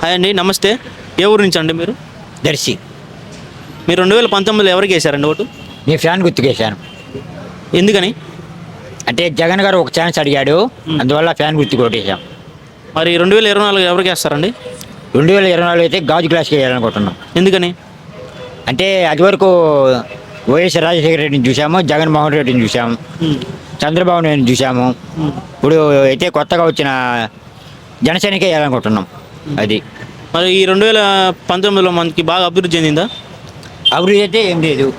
Hi అండి నమస్తే. ఏ ఊరు నుంచి అండి మీరు? దర్శి మీరు రెండు వేల పంతొమ్మిదిలో ఎవరికి వేశారండి ఓటు? నీ ఫ్యాన్ గుర్తుకేశాను ఎందుకని? అంటే జగన్ గారు ఒక ఛాన్స్ అడిగాడు అందువల్ల ఫ్యాన్ గుర్తు కొట్టేశాం మరి రెండు వేల ఇరవై నాలుగు ఎవరికి వేస్తారండి? రెండు వేల ఇరవై నాలుగు అయితే గాజు గ్లాస్కి వేయాలనుకుంటున్నాం. ఎందుకని? అంటే అది వరకు వైఎస్ రాజశేఖర రెడ్డిని చూసాము జగన్మోహన్ రెడ్డిని చూసాము చంద్రబాబు నాయుడుని చూసాము. ఇప్పుడు అయితే కొత్తగా వచ్చిన జనసేనకే వేయాలనుకుంటున్నాం. అది. మరి ఈ రెండు వేల పంతొమ్మిదిలో మనకి బాగా అభివృద్ధి చెందిందా? అభివృద్ధి అయితే ఏం లేదు.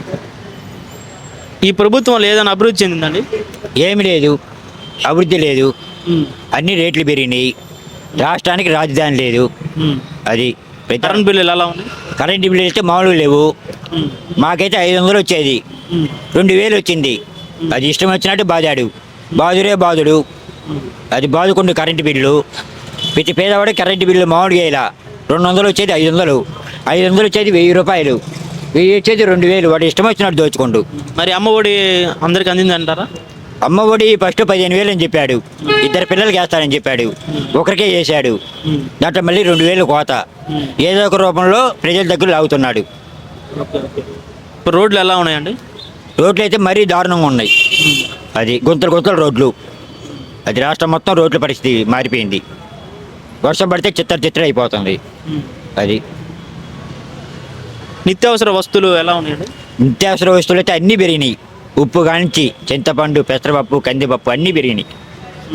ఈ ప్రభుత్వం ఏదైనా అభివృద్ధి చెందిందండి? ఏమి లేదు. అభివృద్ధి లేదు. అన్ని రేట్లు పెరిగినాయి. రాష్ట్రానికి రాజధాని లేదు. అది కరెంట్ బిల్లులు ఎలా ఉంది కరెంట్ బిల్లు అయితే మామూలుగా లేవు. మాకైతే ఐదు వందలు వచ్చేది. రెండు వేలు వచ్చింది. అది ఇష్టం వచ్చినట్టు బాదాడు. బాదురే బాదుడు. ఉమ్. అది బాదుకుండు కరెంటు బిల్లు. ప్రతి పేదవాడికి కరెంటు బిల్లు మామూలుగా ఇలా రెండు వందలు వచ్చేది ఐదు వందలు ఐదు వందలు వచ్చేది వెయ్యి రూపాయలు. వెయ్యి వచ్చేది రెండు వేలు. వాడు ఇష్టం వచ్చినట్టు దోచుకుండు. మరి అమ్మ ఒడి అందరికి అందింది అంటారా? అమ్మ ఒడి ఫస్ట్ పదిహేను వేలు అని చెప్పాడు. ఇద్దరు పిల్లలకి వేస్తానని చెప్పాడు. ఒకరికే ఉమ్, దాంట్లో మళ్ళీ రెండు వేలు కోత. ఏదో ఒక రూపంలో ప్రజల దగ్గర లాగుతున్నాడు. ఇప్పుడు రోడ్లు ఎలా ఉన్నాయండి? రోడ్లు అయితే మరీ దారుణంగా ఉన్నాయి. అది గుంతలు గుంతలు రోడ్లు. అది రాష్ట్రం మొత్తం రోడ్ల పరిస్థితి మారిపోయింది. వర్షం పడితే చిత్తర చిత్తర అయిపోతుంది. అది. నిత్యావసర వస్తువులు ఎలా ఉన్నాయండి? నిత్యావసర వస్తువులు అయితే అన్నీ పెరిగినాయి. ఉప్పు కానించి చింతపండు పెసరపప్పు కందిపప్పు అన్నీ పెరిగినాయి.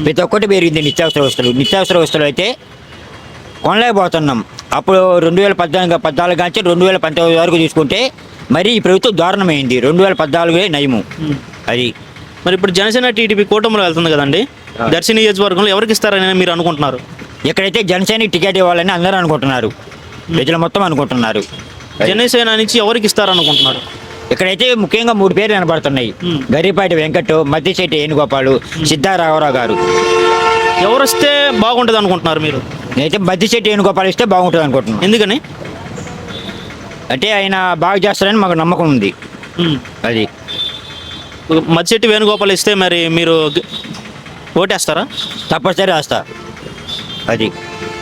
ప్రతి ఒక్కటి పెరిగింది నిత్యావసర వస్తువులు. నిత్యావసర వస్తువులు అయితే కొనలేకపోతున్నాం. అప్పుడు రెండు వేల పద్నాలుగు పద్నాలుగు నుంచి రెండు వేల పంతొమ్మిది వరకు తీసుకుంటే మరి ఈ ప్రభుత్వం దారుణమైంది. రెండు వేల పద్నాలుగే నయము. అది. మరి ఇప్పుడు జనసేన టీడీపీ కూటమిలో వెళ్తుంది కదండి. దర్శి నియోజకవర్గంలో ఎవరికి ఇస్తారని మీరు అనుకుంటున్నారు? ఎక్కడైతే జనసేనకి టికెట్ ఇవ్వాలని అందరూ అనుకుంటున్నారు. ప్రజలు మొత్తం అనుకుంటున్నారు. జనసేన నుంచి ఎవరికి ఇస్తారనుకుంటున్నారు? ఇక్కడైతే ముఖ్యంగా మూడు పేర్లు కనబడుతున్నాయి. గరిపాటి వెంకట్ మద్దిశెట్టి వేణుగోపాలు సిద్ధారామరావు గారు. ఎవరు వస్తే బాగుంటుంది అనుకుంటున్నారు మీరు? నేనైతే మద్దిశెట్టి వేణుగోపాల్ ఇస్తే బాగుంటుంది అనుకుంటున్నాను ఎందుకని? అంటే ఆయన బాగా చేస్తారని మాకు నమ్మకం ఉంది. అది. మత్స్యట్టి వేణుగోపాల్ ఇస్తే మరి మీరు ఓటేస్తారా? తప్పనిసరి రాస్తా అది